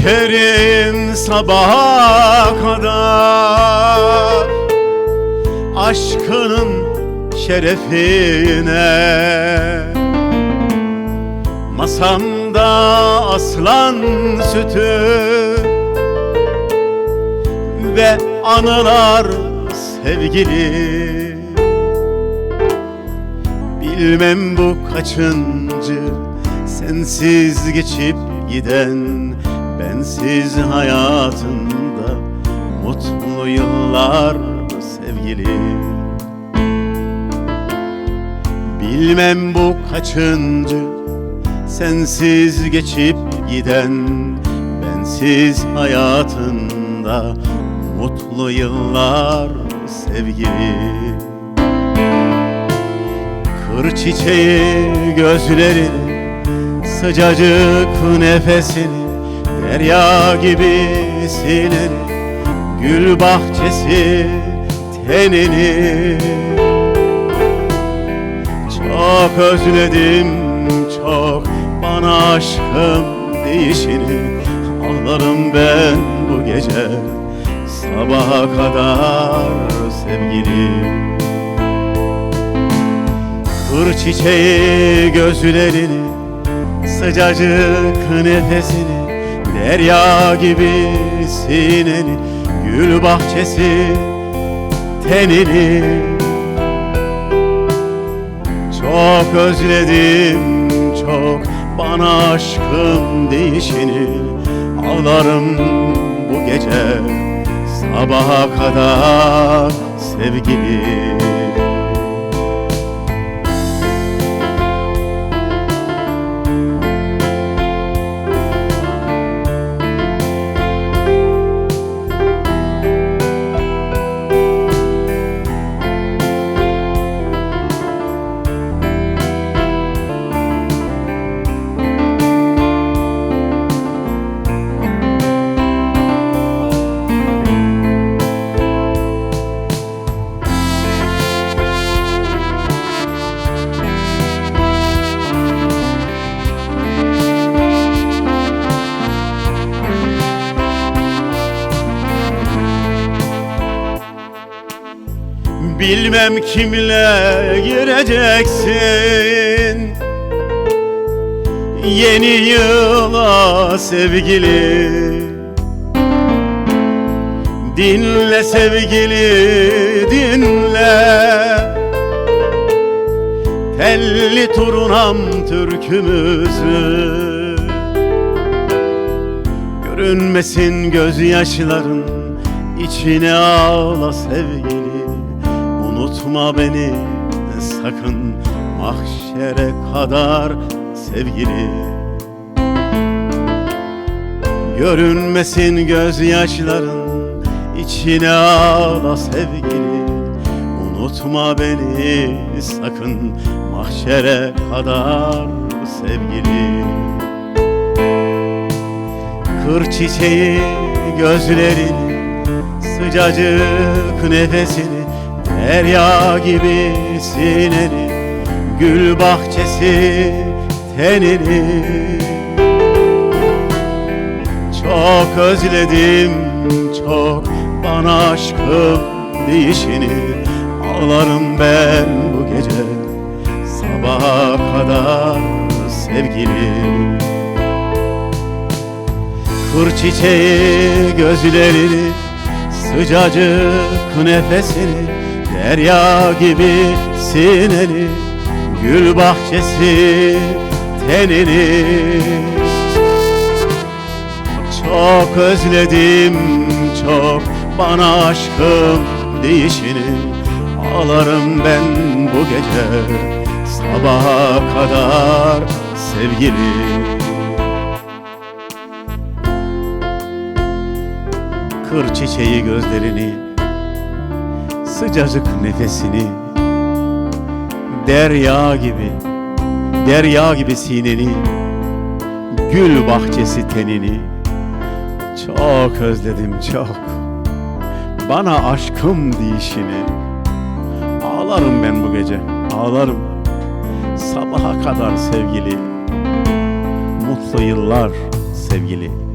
içerim sabaha kadar Aşkının şerefine. Masamda aslan sütü Ve anılar sevgili. Bilmem bu kaçıncı sensiz geçip giden bensiz hayatında mutlu yıllar sevgili? Bilmem bu kaçıncı sensiz geçip giden bensiz hayatında mutlu yıllar sevgili? Kır çiçeği gözleri Sıcacık nefesini Derya gibi sinir Gül bahçesi tenini Çok özledim çok Bana aşkım değişini Ağlarım ben bu gece Sabaha kadar sevgilim Kır çiçeği gözlerini Sıcacık nefesini Derya gibi sineni Gül bahçesi tenini Çok özledim çok Bana aşkım değişini. Ağlarım bu gece Sabaha kadar sevgilim Bilmem kimle gireceksin. Yeni yıla sevgili. Dinle sevgili dinle. Telli turunam türkümüzü. Görünmesin gözyaşların içine ağla sevgili Unutma beni sakın mahşere kadar sevgili. Görünmesin gözyaşların içine ağla sevgili. Unutma beni sakın mahşere kadar sevgili. Kır çiçeği gözlerini Sıcacık nefesini Derya gibi sineni Gül bahçesi tenini. Çok özledim çok Bana aşkım değişini Ağlarım ben bu gece Sabaha kadar sevgilim Kır çiçeği gözlerini Sıcacık nefesini Derya gibi sineni Gül bahçesi tenini Çok özledim çok Bana aşkım değişini Ağlarım ben bu gece Sabaha kadar sevgili. Kır çiçeği gözlerini Sıcacık nefesini Derya gibi Derya gibi sineni Gül bahçesi tenini Çok özledim çok. Bana aşkım deyişini Ağlarım ben bu gece Ağlarım. Sabaha kadar sevgili Mutlu yıllar sevgili